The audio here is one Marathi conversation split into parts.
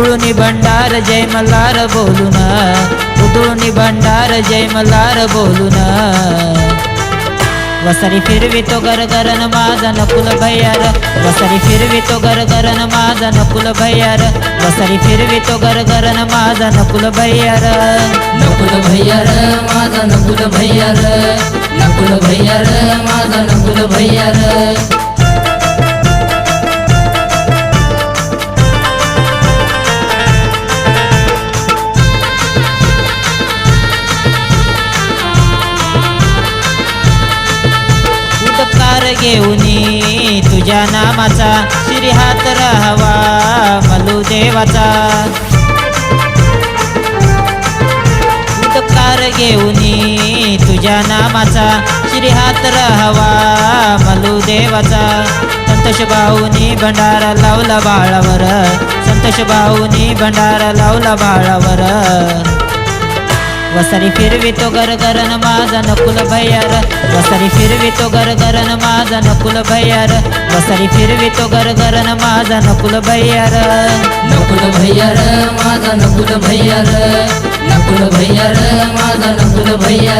उधळूनी भंडार जय मल्हार बोलून उधळूनी भंडार जय मल्हार बोलून वसरी फिरवितो गरगरन माझा नकुल भैयार वसरी फिरवितो गरगरन माझा नकुल भैयार वसरी फिरवितो गरगरन माझा नकुल भैयार नकुल भैया रे माझा नकुल भैया रे नकुल भैया रे माझा नकुल भैया आधार घेऊनी तुझ्या नामाचा श्री हात राहावा मलू देवाचा. उदकार घेऊनी तुझ्या नामाचा श्री हात राहावा मलू देवाचा. संतोष भाऊनी भंडारा लावला बाळावर संतोष भाऊनी भंडारा लावला बाळावर. वसरी फिरवितो गरगरन माझा नकुल भैयार. वसरी फिरवितो गरगरन माझा नकुल भैयार. वसरी फिरवितो गरगरन माझा नकुल भैयार. नकुल भैयार माझा नकुल भैयार. नकुल भैयार माझा नकुल भैया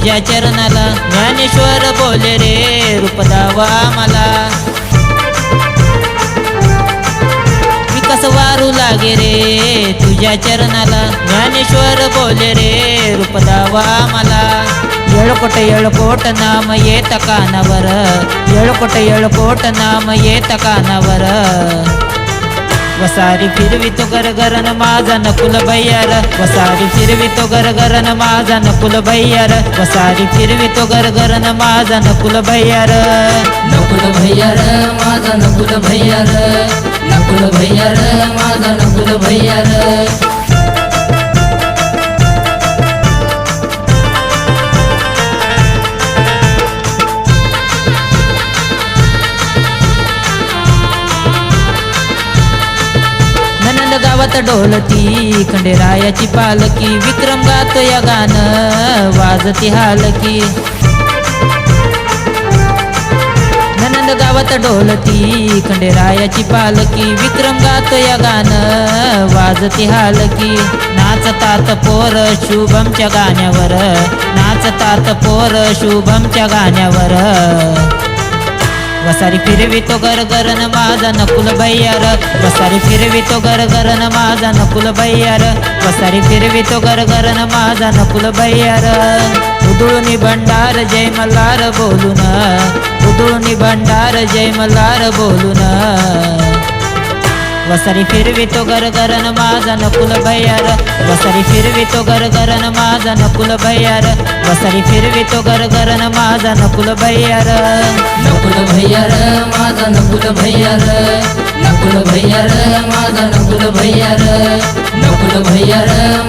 तुझ्या चरणाला ज्ञानेश्वर बोले रे रूप दावा मला विकस वारू लागे रे तुझ्या चरणाला ज्ञानेश्वर बोले रे रूप दावा मला येळकोट येळकोट नाम येत कानावर येळकोट येळकोट नाम येत कानावर वसारी फिरवितो गरगरन माझा नकुल भैयार. वसारी फिरवितो गरगरन माझा नकुल भैयार. वसारी फिरवितो गरगरन माझा नकुल भैयार. नकुल भैया माझा नकुल भैया नकुल भैया माझा नकुल गावात ढोलती खंडेरायाची पालकी विक्रम गातो या गाणं वाजती हालकी ननंद गावात ढोलती खंडेरायाची पालकी विक्रम गातो या गाणं वाजती हालकी नाचतात पोर शुभमच्या गाण्यावर नाचतात पोर शुभमच्या गाण्यावर. वसारी फिरवितो गरगरन माझा नकुल भैयार वसारी फिरवितो गरगरन माझा नकुल भैयार वसारी फिरवितो गरगरन माझा नकुल भैयार उधळूनी भंडार जय मल्हार बोलून. उधळूनी भंडार जय मल्हार बोलून. वसरी फिरवितो गरगरन माझा नकुल भैयार. वसरी फिरवितो गरगरन माझा नकुल भैयार. वसरी फिरवितो गरगरन माझा नकुल भैयार. नकुल भैया माझा नकुल भैया नकुल भैया माझा नकुल भैयार. नकुल भैया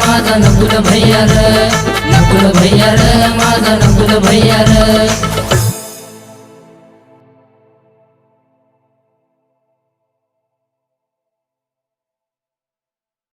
माझा नकुल भैया नकुल भैया माझा नकुल भैया